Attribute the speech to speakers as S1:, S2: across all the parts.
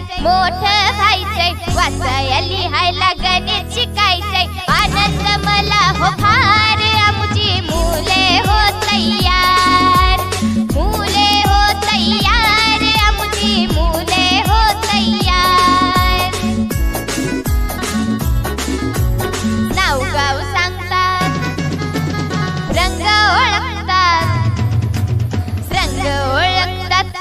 S1: मोठ व्हायचंय. वाचायला लिहायला गणित शिकायचं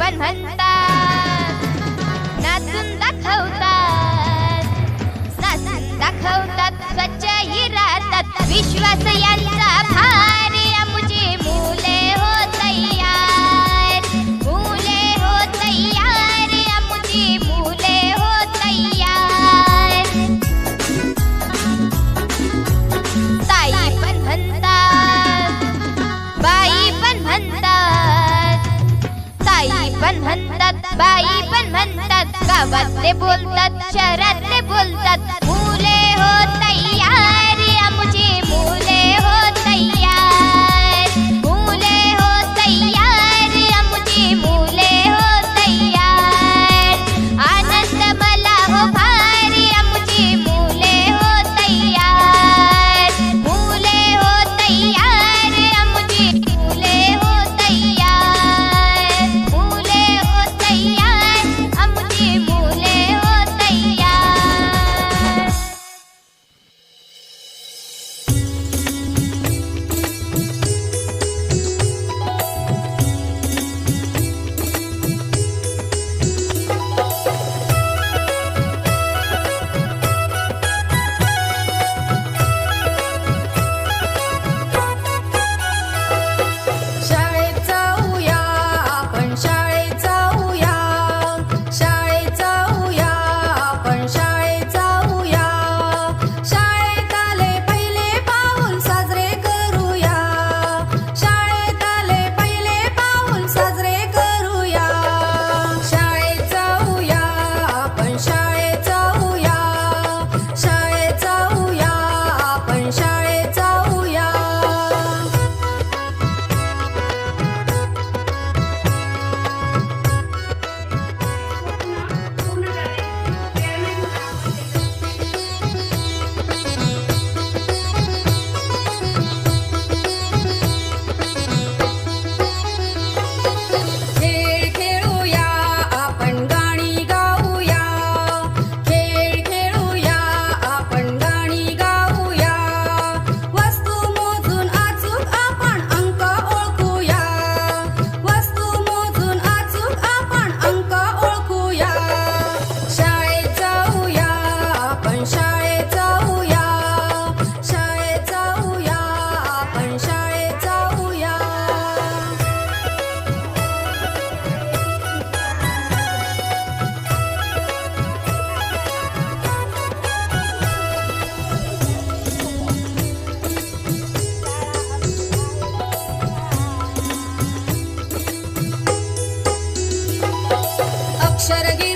S1: पण म्हणतात नाचून दाखवतात. नाचून दाखवतात स्वच्छ ही राहतात. विश्वास यांचा भाग पण म्हणतात बाई पण म्हणतात गावातले बोलतात शहरातले बोलतात मुले
S2: होतात try to get